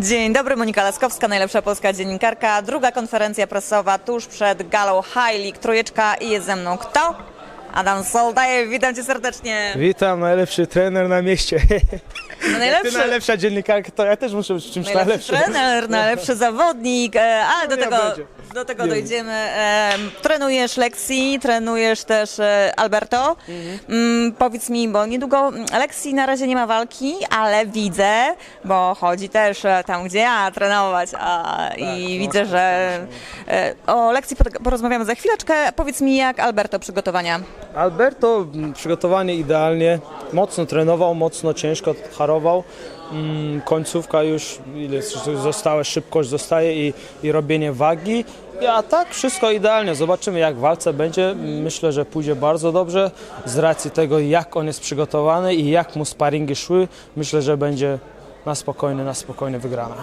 Dzień dobry, Monika Laskowska, najlepsza polska dziennikarka. Druga konferencja prasowa tuż przed galą High League Trójeczka i jest ze mną kto? Adam Soldajew, witam cię serdecznie. Witam, najlepszy trener na mieście. No, Ty najlepszy, najlepsza dziennikarka, to ja też muszę być czymś najlepszy najlepszym. trener, najlepszy zawodnik, e, ale do tego, będzie. Do tego dojdziemy. E, Trenujesz Lexi, trenujesz też e, Alberto. Mm, Powiedz mi, bo niedługo mm, Lexi na razie nie ma walki, ale widzę, bo chodzi też e, tam, gdzie ja trenować a, i widzę, że e, o Lexi por- porozmawiamy za chwileczkę. Powiedz mi, jak Alberto przygotowania? Alberto, mm, przygotowanie idealnie, mocno trenował, mocno ciężko harował. Mm, Końcówka już, ile została, szybkość zostaje i, i robienie wagi. A tak, wszystko idealnie. Zobaczymy jak w walce będzie. Myślę, że pójdzie bardzo dobrze z racji tego, jak on jest przygotowany i jak mu sparingi szły. Myślę, że będzie na spokojnie, na spokojnie wygrana.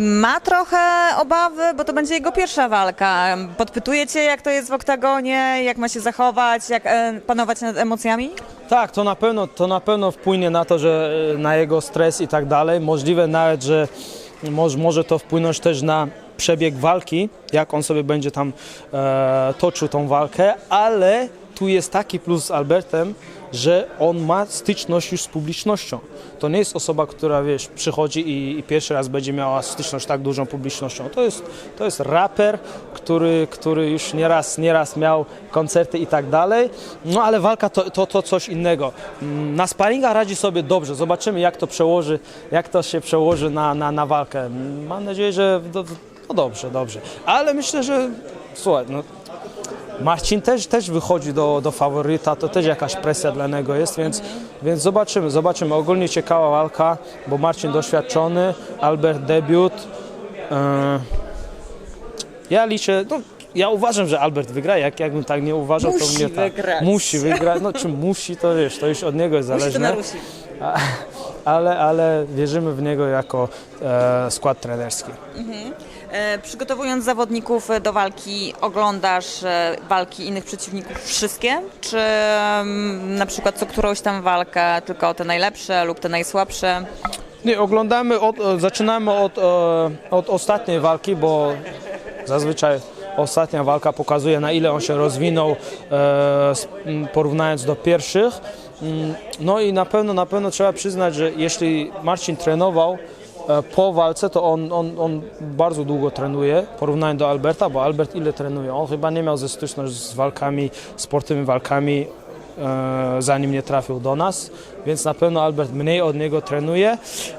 Ma trochę obawy, bo to będzie jego pierwsza walka. Podpytuje cię, jak to jest w oktagonie, jak ma się zachować, jak e, panować nad emocjami? Tak, to na pewno, to na pewno wpłynie na to, że e, na jego stres i tak dalej. Możliwe nawet, że może, może to wpłynąć też na przebieg walki, jak on sobie będzie tam e, toczył tą walkę, ale tu jest taki plus z Albertem, że on ma styczność już z publicznością. To nie jest osoba, która wiesz, przychodzi i, i pierwszy raz będzie miała styczność tak dużą publicznością. To jest, to jest raper, który, który już nieraz, nieraz miał koncerty i tak dalej. No ale walka to, to, to coś innego. Mm, Na sparinga radzi sobie dobrze. Zobaczymy jak to przełoży, jak to się przełoży na, na, na walkę. Mm, Mam nadzieję, że do, no dobrze, dobrze. Ale myślę, że słuchaj, no, Marcin też, też wychodzi do, do faworyta, to też jakaś presja dla niego jest, więc, więc zobaczymy, zobaczymy. Ogólnie ciekawa walka, bo Marcin doświadczony, Albert debiut. E, ja liczę, no, ja uważam, że Albert wygra, jak, jakbym tak nie uważał, Musi to mnie tak. wygrać. Musi wygrać, no czy musi, to wiesz, to już od niego jest Musi to zależne. Ale, ale wierzymy w niego jako e, skład trenerski. E, Przygotowując zawodników do walki, oglądasz e, walki innych przeciwników wszystkie? Czy mm, na przykład co którąś tam walkę, tylko te najlepsze lub te najsłabsze? Nie, oglądamy, od, e, zaczynamy od, e, od ostatniej walki, bo zazwyczaj ostatnia walka pokazuje na ile on się rozwinął e, porównując do pierwszych. Mm, No i na pewno, na pewno trzeba przyznać, że jeśli Marcin trenował e, po walce, to on, on, on bardzo długo trenuje, porównując do Alberta, bo Albert ile trenuje? On chyba nie miał ze styczność z walkami, sportowymi walkami e, zanim nie trafił do nas, więc na pewno Albert mniej od niego trenuje,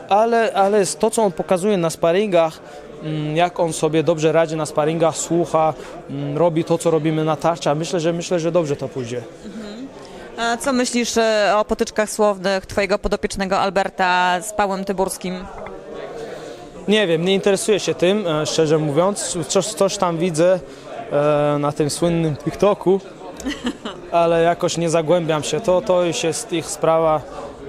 ale, ale to, co on pokazuje na sparingach, jak on sobie dobrze radzi na sparingach, słucha, mm, robi to, co robimy na tarcza, myślę, że myślę, że dobrze to pójdzie. A co myślisz e, o potyczkach słownych twojego podopiecznego Alberta z Pawłem Tyburskim? Nie wiem, nie interesuję się tym, e, szczerze mówiąc. Coś, coś tam widzę e, na tym słynnym TikToku, ale jakoś nie zagłębiam się. To, to już jest ich sprawa.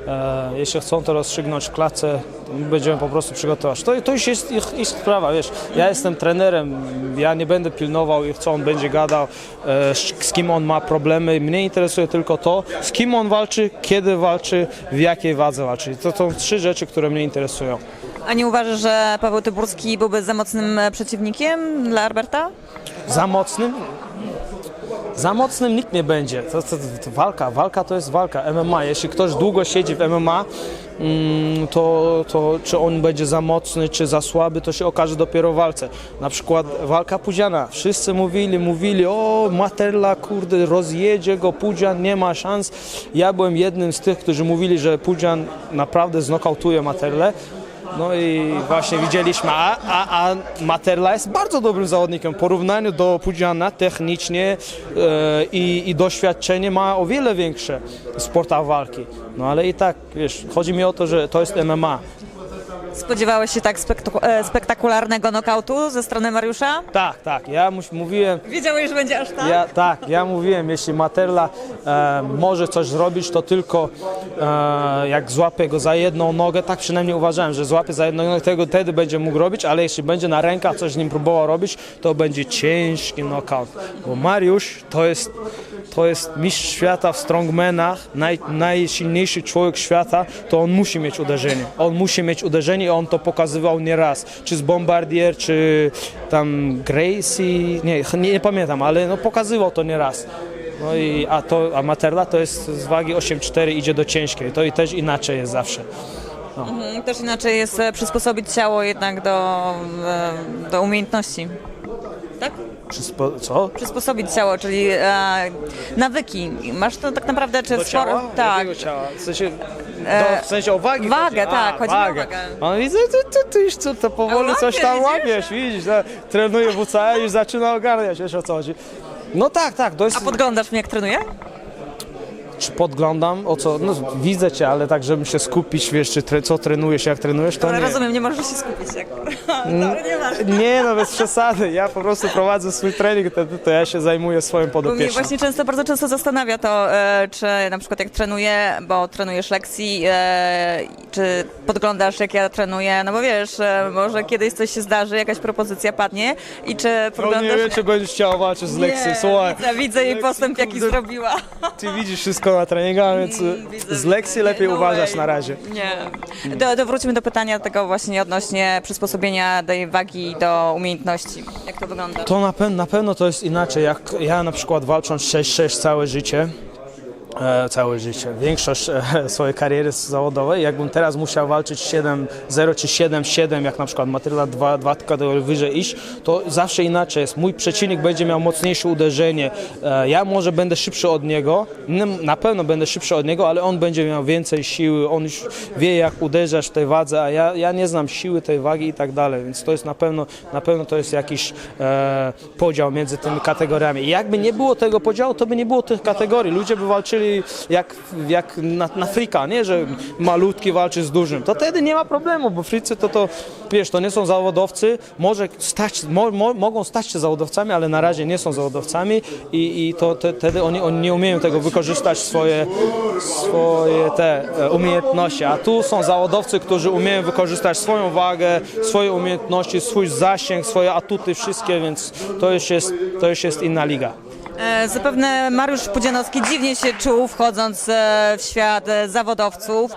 E, jeśli chcą to rozstrzygnąć w klatce, będziemy po prostu przygotować. To, to już jest ich, ich sprawa, wiesz. Ja jestem trenerem, ja nie będę pilnował ich, co on będzie gadał, e, z, z kim on ma problemy. Mnie interesuje tylko to, z kim on walczy, kiedy walczy, w jakiej wadze walczy. To są trzy rzeczy, które mnie interesują. A nie uważasz, że Paweł Tyburski byłby za mocnym e, przeciwnikiem dla Alberta? Za mocnym? Za mocnym nikt nie będzie. To, to, to walka, walka to jest walka. MMA. Jeśli ktoś długo siedzi w MMA, mm, to, to czy on będzie za mocny, czy za słaby, to się okaże dopiero w walce. Na przykład walka Pudziana. Wszyscy mówili, mówili, o Materla, kurde, rozjedzie go, Pudzian nie ma szans. Ja byłem jednym z tych, którzy mówili, że Pudzian naprawdę znokautuje Materlę. No i właśnie widzieliśmy, a, a, a Materla jest bardzo dobrym zawodnikiem. W porównaniu do Pudziana technicznie e, i, i doświadczenie ma o wiele większe w sportach walki. No ale i tak, wiesz, chodzi mi o to, że to jest MMA. Spodziewałeś się tak spektaku- e, spektakularnego nokautu ze strony Mariusza? Tak, tak, ja mus- mówiłem, Wiedziałeś, że będzie aż tak? Ja, tak, ja mówiłem, jeśli Materla e, może coś zrobić, to tylko e, jak złapie go za jedną nogę, tak przynajmniej uważałem, że złapie za jedną nogę, tego wtedy będzie mógł robić, ale jeśli będzie na rękach coś z nim próbował robić, to będzie ciężki knockout. Bo Mariusz to jest, to jest mistrz świata w strongmanach, naj, najsilniejszy człowiek świata, to on musi mieć uderzenie. On musi mieć uderzenie i on to pokazywał nieraz, czy z Bombardier, czy tam Gracie, nie, nie, nie pamiętam, ale no pokazywał to nieraz. No i, a to, a Materla to jest z wagi 8,4 idzie do ciężkiej, to i też inaczej jest zawsze. Mhm, Też inaczej jest e, przysposobić ciało jednak do, e, do umiejętności. Tak? Przyspo, co? Przysposobić ciało, czyli e, nawyki. Masz to tak naprawdę, czy Do ciała? Tak. Jakiego ciała? W sensie, E, do, w sensie o wagi wagę, chodzi? tak, chodzi o wagę. On widzę, ty, ty, ty już co, to powoli Łapiesz, coś tam widzisz? łapiesz, widzisz, no, trenuje WCA i już zaczyna ogarniać, wiesz o co chodzi. No tak, tak, jest... A podglądasz mnie, jak trenuję? Czy podglądam, o co, no widzę cię, ale tak, żebym się skupić, wiesz, czy tre, co trenujesz, jak trenujesz, to nie. rozumiem, nie możesz się skupić. Jak... Dobra, nie masz. Nie no, bez przesady, ja po prostu prowadzę swój trening, wtedy to ja się zajmuję swoim Bo mnie podopiecznym. właśnie często, bardzo często zastanawia to, e, czy na przykład jak trenuję, bo trenujesz lekcji, e, czy podglądasz jak ja trenuję, no bo wiesz, e, może kiedyś coś się zdarzy, jakaś propozycja padnie i czy No nie podglądasz... wiem, czy będziesz chciał walczyć z Lexi, słuchaj. widzę, widzę jej postęp, jaki kurde. zrobiła. Ty widzisz wszystko na treningach, więc z widzę. lepiej No uważać way. na razie. Nie. Do, do wróćmy do pytania tego właśnie odnośnie przysposobienia tej wagi do umiejętności. Jak to wygląda? To na, pewno, na pewno to jest inaczej. Jak ja na przykład walcząc 6-6 całe życie, całe życie, większość e, swojej kariery zawodowej, jakbym teraz musiał walczyć 7-0 czy 7-7, jak na przykład Matryla 2, 2 kategorie wyżej iść, to zawsze inaczej jest. Mój przeciwnik będzie miał mocniejsze uderzenie. E, ja może będę szybszy od niego, na pewno będę szybszy od niego, ale on będzie miał więcej siły, on już wie jak uderzać w tej wadze, a ja, ja nie znam siły tej wagi i tak dalej, więc to jest na pewno, na pewno to jest jakiś e, podział między tymi kategoriami. I jakby nie było tego podziału, to by nie było tych kategorii. Ludzie by walczyli jak, jak na, na frika, nie, że malutki walczy z dużym. To wtedy nie ma problemu, bo fricy to, to wiesz, to nie są zawodowcy, może stać, mo, mo, mogą stać się zawodowcami, ale na razie nie są zawodowcami i, i to te, wtedy oni, oni nie umieją tego wykorzystać swoje, swoje te e, umiejętności, a tu są zawodowcy, którzy umieją wykorzystać swoją wagę, swoje umiejętności, swój zasięg, swoje atuty, wszystkie, więc to już jest, to już jest inna liga. E, Zapewne Mariusz Pudzianowski dziwnie się czuł wchodząc e, w świat e, zawodowców.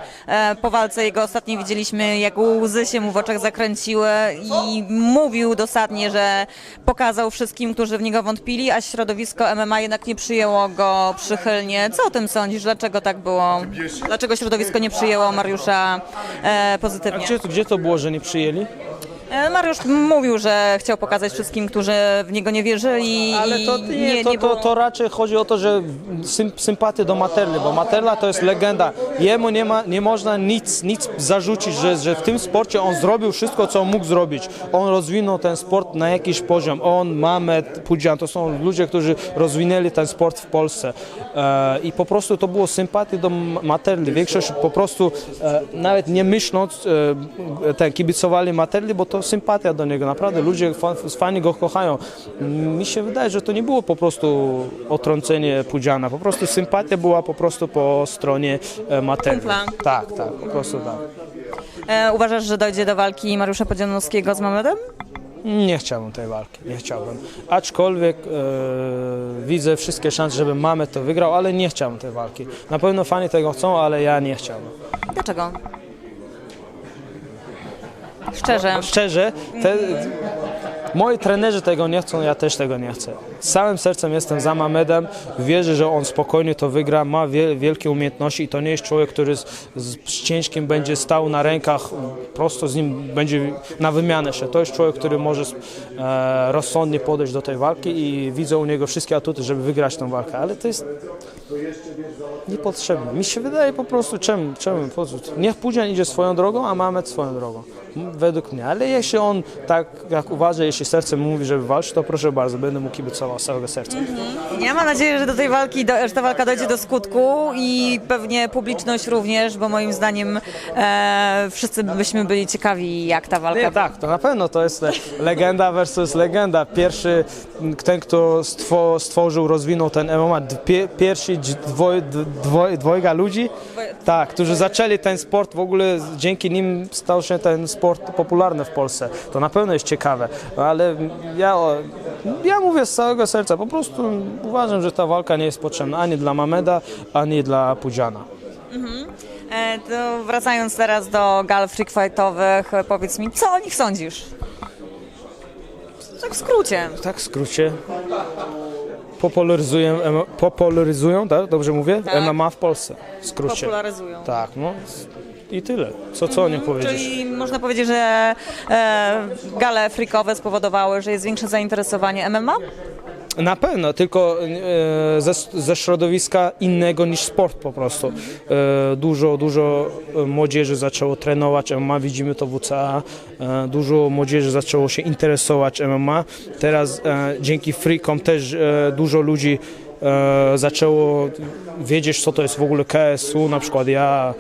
Po walce jego ostatniej widzieliśmy, jak łzy się mu w oczach zakręciły i mówił dosadnie, że pokazał wszystkim, którzy w niego wątpili, a środowisko MMA jednak nie przyjęło go przychylnie. Co o tym sądzisz? Dlaczego tak było? Dlaczego środowisko nie przyjęło Mariusza pozytywnie? Gdzie, gdzie to było, że nie przyjęli? E, Mariusz mówił, że chciał pokazać wszystkim, którzy w niego nie wierzyli Ale to i nie, to, to, było- to raczej chodzi o to, że sym, sympatie do Materli, bo Materla to jest legenda. Jemu nie, ma, nie można nic, nic zarzucić, że, że w tym sporcie on zrobił wszystko, co mógł zrobić. On rozwinął ten sport na jakiś poziom. On, Mamet, Pudzian, to są ludzie, którzy rozwinęli ten sport w Polsce. E, I po prostu to było sympatii do Materli. Większość po prostu e, nawet nie myśląc, e, ten, kibicowali Materli, bo to sympatia do niego. Naprawdę ludzie fa- fani go kochają. Mi się wydaje, że to nie było po prostu otrącenie Pudziana. Po prostu sympatia była po prostu po stronie e. Kumpla. Tak, tak, po prostu tak. E, uważasz, że dojdzie do walki Mariusza Podzianowskiego z Mamedem? Nie chciałbym tej walki, nie chciałbym. Aczkolwiek e, widzę wszystkie szanse, żeby Mamet to wygrał, ale nie chciałbym tej walki. Na pewno fani tego chcą, ale ja nie chciałbym. Dlaczego? Szczerze. Szczerze, te, moi trenerzy tego nie chcą, ja też tego nie chcę. Całym sercem jestem za Mamedem, wierzę, że on spokojnie to wygra, ma wie, wielkie umiejętności i to nie jest człowiek, który z, z, ciężkim będzie stał na rękach, prosto z nim będzie na wymianę się. To jest człowiek, który może e, rozsądnie podejść do tej walki i widzę u niego wszystkie atuty, żeby wygrać tę walkę, ale to jest niepotrzebne. Mi się wydaje po prostu, czemu, czemu, po co? Niech Pudzian idzie swoją drogą, a Mamet swoją drogą. Według mnie. Ale jeśli on tak jak uważa, jeśli serce mówi, żeby walczyć, to proszę bardzo, będę mu kibicował z całego serca. Ja mam nadzieję, że do tej walki, do, że ta walka dojdzie do skutku i pewnie publiczność również, bo moim zdaniem e, wszyscy byśmy byli ciekawi, jak ta walka Nie, tak, to na pewno to jest legenda versus legenda. Pierwszy, m, ten, kto stwo, stworzył, rozwinął ten MMA, d- pie, pierwsi dź- dwoj, d- dwoj, dwojga ludzi, tak, którzy zaczęli ten sport, w ogóle dzięki nim stał się ten sport popularny w Polsce. To na pewno jest ciekawe, ale ja, o, ja mówię z całego serca, po prostu uważam, że ta walka nie jest potrzebna ani dla Mameda, ani dla Pudziana. E, to wracając teraz do gal freak fightowych, powiedz mi, co o nich sądzisz? Tak w skrócie. Tak w skrócie. Popularyzują, popularyzują tak? Dobrze mówię? Tak. MMA w Polsce. W skrócie. Popularyzują. Tak, no. I tyle. Co, co o nich powiedzieć? Czyli można powiedzieć, że e, gale freakowe spowodowały, że jest większe zainteresowanie MMA? Na pewno, tylko e, ze, ze środowiska innego niż sport po prostu. E, dużo, dużo e, młodzieży zaczęło trenować MMA, widzimy to w WCA. Dużo młodzieży zaczęło się interesować MMA. Teraz dzięki freakom też dużo ludzi zaczęło wiedzieć, co to jest w ogóle KSU. Na przykład ja,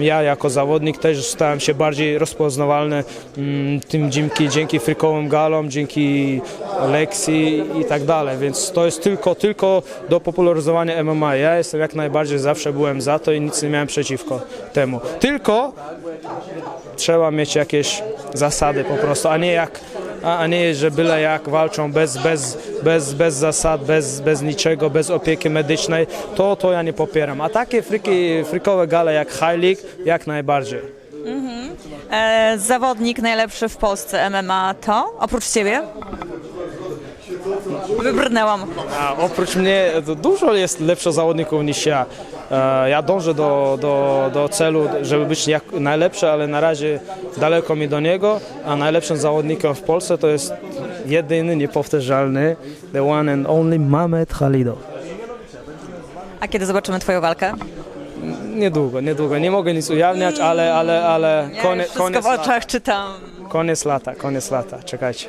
ja jako zawodnik też stałem się bardziej rozpoznawalny mm, tym dzięki, dzięki frikowym galom, dzięki lekcji i tak dalej. Więc to jest tylko, tylko do popularyzowania MMA. Ja jestem jak najbardziej, zawsze byłem za to i nic nie miałem przeciwko temu. Tylko trzeba mieć jakieś zasady po prostu, a nie jak a, a nie, że byle jak walczą bez, bez, bez, bez zasad, bez, bez niczego, bez opieki medycznej, to, to ja nie popieram. A takie friki, frikowe gale jak High League, jak najbardziej. E, zawodnik najlepszy w Polsce MMA to? Oprócz ciebie? Wybrnęłam. A oprócz mnie to dużo jest lepszych zawodników niż ja. E, Ja dążę do, do, do celu, żeby być jak najlepszy, ale na razie daleko mi do niego, a najlepszym zawodnikiem w Polsce to jest jedyny, niepowtarzalny, the one and only Mamed Khalidow. A kiedy zobaczymy twoją walkę? Niedługo, niedługo. Nie mogę nic ujawniać, ale, ale, ale Ja konie, już wszystko koniec, w oczach czytam. koniec lata, koniec lata, czekajcie.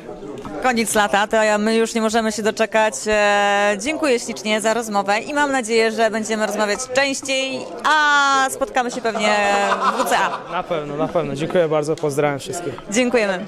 Koniec lata, to ja, my już nie możemy się doczekać. E, dziękuję ślicznie za rozmowę i mam nadzieję, że będziemy rozmawiać częściej, a spotkamy się pewnie w WCA. Na pewno, na pewno. Dziękuję bardzo, pozdrawiam wszystkich. Dziękujemy.